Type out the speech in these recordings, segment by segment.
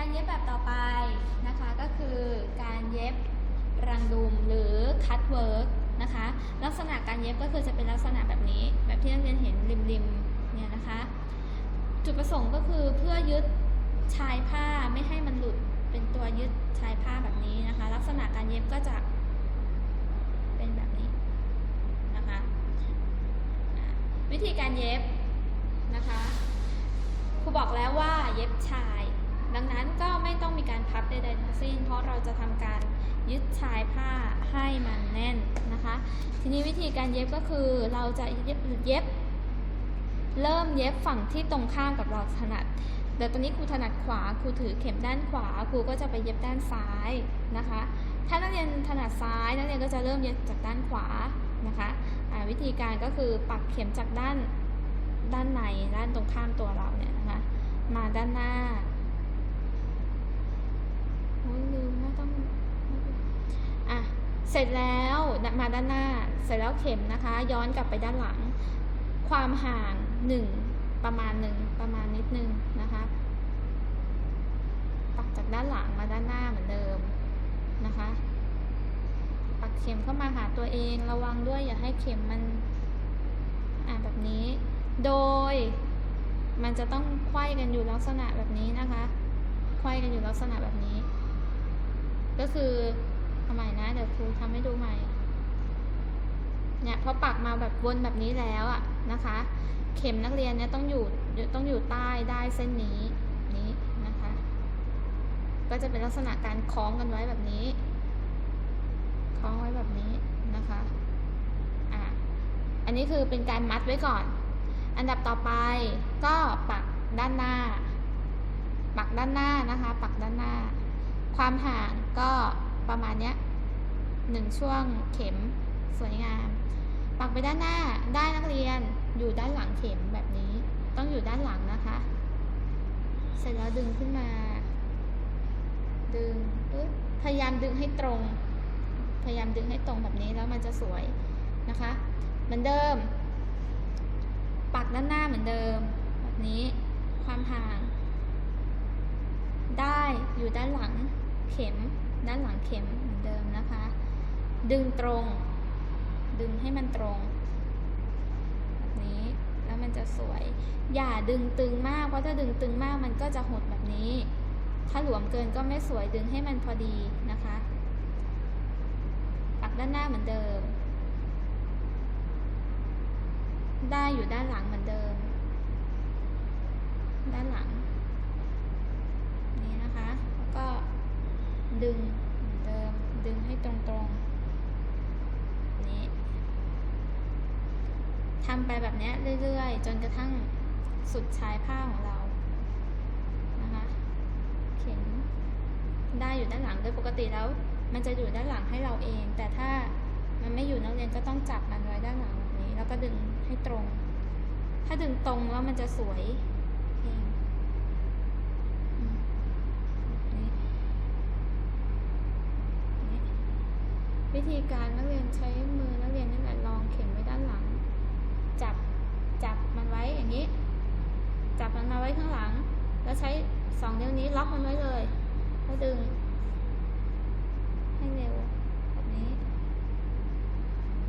การเย็บแบบต่อไปนะคะก็คือการเย็บรังดุมหรือคัตเวิร์กนะคะลักษณะการเย็บก็คือจะเป็นลักษณะแบบนี้ แบบที่นักเรียนเห็นริมๆเนี่ยนะคะจุดประสงค์ก็คือเพื่อยึดชายผ้าไม่ให้มันหลุดเป็นตัวยึดชายผ้าแบบนี้นะคะ ลักษณะการเย็บก็จะเป็นแบบนี้นะคะวิธีการเย็บนะคะครูบอกแล้วว่าเย็บชาย ดังนั้นก็ไม่ต้องมีการพับใดๆทั้งสิ้น เพราะเราจะทำการยึดชายผ้าให้มันแน่นนะคะ ทีนี้วิธีการเย็บก็คือเราจะเย็บเย็บ เริ่มเย็บฝั่งที่ตรงข้ามกับเราถนัดเดี๋ยวตอนนี้ครูถนัดขวาครูถือเข็มด้านขวาครูก็จะไปเย็บด้านซ้ายนะคะ ถ้านักเรียนถนัดซ้ายนักเรียนก็จะเริ่มเย็บจากด้านขวานะคะอ่าวิธีการก็คือปักเข็มจากด้านด้านในด้านตรงข้ามตัวเราเนี่ยนะคะ มาด้านหน้าโอ้ยลืมว่าต้องอะ เสร็จแล้วมาด้านหน้า เสร็จแล้วเข็มนะคะ ย้อนกลับไปด้านหลัง ความห่างหนึ่งประมาณหนึ่งประมาณนิดนึงนะคะปักจากด้านหลังมาด้านหน้าเหมือนเดิมนะคะ ปักเข็มเข้ามาหาตัวเองระวังด้วยอย่าให้เข็มมันอ่าแบบนี้ โดย มันจะต้องไขว้กันอยู่ลักษณะแบบนี้นะคะไขว้กันอยู่ลักษณะแบบนี้ ก็คือ เอาใหม่นะ เดี๋ยวครูทำให้ดูใหม่ เนี่ยพอปักมาแบบวนแบบนี้แล้วอะนะคะ เข็มนักเรียนเนี่ยต้องอยู่ต้องอยู่ใต้ได้เส้นนี้นี้นะคะ ก็จะเป็นลักษณะการคล้องกันไว้แบบนี้ คล้องไว้แบบนี้นะคะอะอันนี้คือเป็นการมัดไว้ก่อน อันดับต่อไปก็ปักด้านหน้า ปักด้านหน้านะคะ ปักด้านหน้า ความห่างก็ ประมาณเนี้ยหนึ่งช่วงเข็มสวยงาม ปักไปด้านหน้าได้นักเรียนอยู่ด้านหลังเข็มแบบนี้ ต้องอยู่ด้านหลังนะคะ เสร็จแล้วดึงขึ้นมา ดึงพยายามดึงให้ตรง พยายามดึงให้ตรงแบบนี้แล้วมันจะสวยนะคะ เหมือนเดิม ปักด้านหน้าเหมือนเดิม แบบนี้ความห่าง ได้อยู่ด้านหลังเข็ม ด้านหลังเข็มเหมือนเดิมนะคะ ดึงตรง ดึงให้มันตรงแบบนี้แล้วมันจะสวย อย่าดึงตึงมาก เพราะถ้าดึงตึงมากมันก็จะหดแบบนี้ ถ้าหลวมเกินก็ไม่สวยดึงให้มันพอดีนะคะปักด้านหน้าเหมือนเดิม ได้อยู่ด้านหลังเหมือนเดิม ด้านหลัง นี่นะคะ แล้วก็ ดึงเหมือนเดิมดึงให้ตรงๆนี้ทำไปแบบเนี้ยเรื่อยๆ จนกระทั่งสุดชายผ้าของเรานะคะเข็มได้อยู่ด้านหลังโดยปกติแล้ว มันจะอยู่ด้านหลังให้เราเอง แต่ถ้ามันไม่อยู่นักเรียนก็ต้องจับมันไว้ด้านหลังแบบนี้ แล้วก็ดึงให้ตรง ถ้าดึงตรงแล้วมันจะสวยเองอืมแบบนี้นี่ วิธีการนักเรียนใช้มือนักเรียนนั่นแหละลองเข็มไว้ด้านหลัง จับจับมันไว้อย่างนี้ จับมันมาไว้ข้างหลัง แล้วใช้สองนิ้วนี้ล็อกมันไว้เลย แล้วดึง ให้เร็วแบบนี้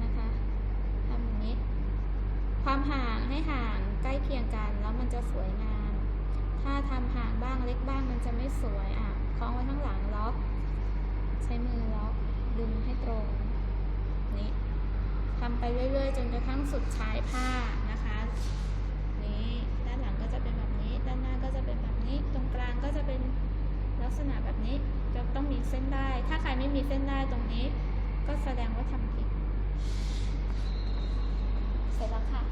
นะคะทำอย่างนี้ ความห่างให้ห่างใกล้เคียงกันแล้วมันจะสวยงาม ถ้าทำห่างบ้างเล็กบ้างมันจะไม่สวยอะคล้องไว้ข้างหลังล็อก ใช้มือล็อก ดึงให้ตรงนี้ทำไปเรื่อยๆ จนกระทั่งสุดชายผ้านะคะ นี้ด้านหลังก็จะเป็นแบบนี้ ด้านหน้าก็จะเป็นแบบนี้ ตรงกลางก็จะเป็นลักษณะแบบนี้ จะต้องมีเส้นได้ ถ้าใครไม่มีเส้นได้ตรงนี้ ก็แสดงว่าทำผิด เสร็จแล้วค่ะ